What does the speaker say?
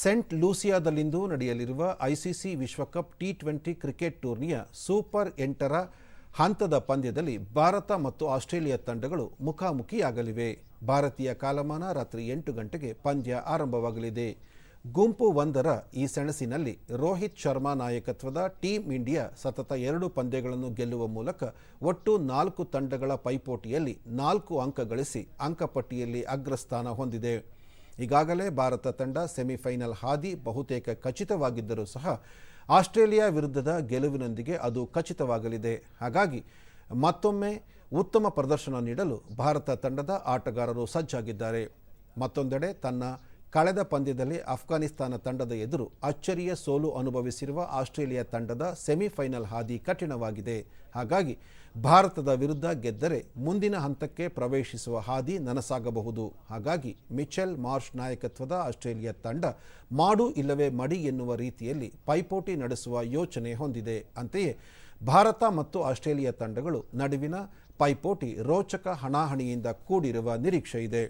Scent ಲೂಸಿಯಾದಲ್ಲಿಂದು ನಡೆಯಲಿರುವ ICC ವಿಶ್ವಕಪ್ T twenty cricket ಟೂರ್ನಿಯ ಸೂಪರ್ ಎಂಟರ ಹಂತದ ಪಂದ್ಯದಲ್ಲಿ ಭಾರತ ಮತ್ತು ಆಸ್ಟ್ರೇಲಿಯಾ ತಂಡಗಳು ಮುಖಾಮುಖಿಯಾಗಲಿವೆ. ಭಾರತೀಯ ಕಾಲಮಾನ ರಾತ್ರಿ ಎಂಟು ಗಂಟೆಗೆ ಪಂದ್ಯ ಆರಂಭವಾಗಲಿದೆ. ಗುಂಪು ಒಂದರ ಈ ಸೆಣಸಿನಲ್ಲಿ ರೋಹಿತ್ ಶರ್ಮಾ ನಾಯಕತ್ವದ ಟೀಂ ಇಂಡಿಯಾ ಸತತ ಎರಡು ಪಂದ್ಯಗಳನ್ನು ಗೆಲ್ಲುವ ಮೂಲಕ ಒಟ್ಟು ನಾಲ್ಕು ತಂಡಗಳ ಪೈಪೋಟಿಯಲ್ಲಿ ನಾಲ್ಕು ಅಂಕ ಗಳಿಸಿ ಅಂಕಪಟ್ಟಿಯಲ್ಲಿ ಅಗ್ರಸ್ಥಾನ ಹೊಂದಿದೆ. ಈಗಾಗಲೇ ಭಾರತ ತಂಡ ಸೆಮಿಫೈನಲ್ ಹಾದಿ ಬಹುತೇಕ ಖಚಿತವಾಗಿದ್ದರೂ ಸಹ ಆಸ್ಟ್ರೇಲಿಯಾ ವಿರುದ್ಧದ ಗೆಲುವಿನೊಂದಿಗೆ ಅದು ಖಚಿತವಾಗಲಿದೆ. ಹಾಗಾಗಿ ಮತ್ತೊಮ್ಮೆ ಉತ್ತಮ ಪ್ರದರ್ಶನ ನೀಡಲು ಭಾರತ ತಂಡದ ಆಟಗಾರರು ಸಜ್ಜಾಗಿದ್ದಾರೆ. ಮತ್ತೊಂದೆಡೆ ತನ್ನ ಕಳೆದ ಪಂದ್ಯದಲ್ಲಿ ಅಫ್ಘಾನಿಸ್ತಾನ ತಂಡದ ಎದುರು ಅಚ್ಚರಿಯ ಸೋಲು ಅನುಭವಿಸಿರುವ ಆಸ್ಟ್ರೇಲಿಯಾ ತಂಡದ ಸೆಮಿಫೈನಲ್ ಹಾದಿ ಕಠಿಣವಾಗಿದೆ. ಹಾಗಾಗಿ ಭಾರತದ ವಿರುದ್ಧ ಗೆದ್ದರೆ ಮುಂದಿನ ಹಂತಕ್ಕೆ ಪ್ರವೇಶಿಸುವ ಹಾದಿ ನನಸಾಗಬಹುದು. ಹಾಗಾಗಿ ಮಿಚೆಲ್ ಮಾರ್ಷ್ ನಾಯಕತ್ವದ ಆಸ್ಟ್ರೇಲಿಯಾ ತಂಡ ಮಾಡು ಇಲ್ಲವೇ ಮಡಿ ಎನ್ನುವ ರೀತಿಯಲ್ಲಿ ಪೈಪೋಟಿ ನಡೆಸುವ ಯೋಚನೆ ಹೊಂದಿದೆ. ಅಂತೆಯೇ ಭಾರತ ಮತ್ತು ಆಸ್ಟ್ರೇಲಿಯಾ ತಂಡಗಳು ನಡುವಿನ ಪೈಪೋಟಿ ರೋಚಕ ಹಣಾಹಣಿಯಿಂದ ಕೂಡಿರುವ ನಿರೀಕ್ಷೆ ಇದೆ.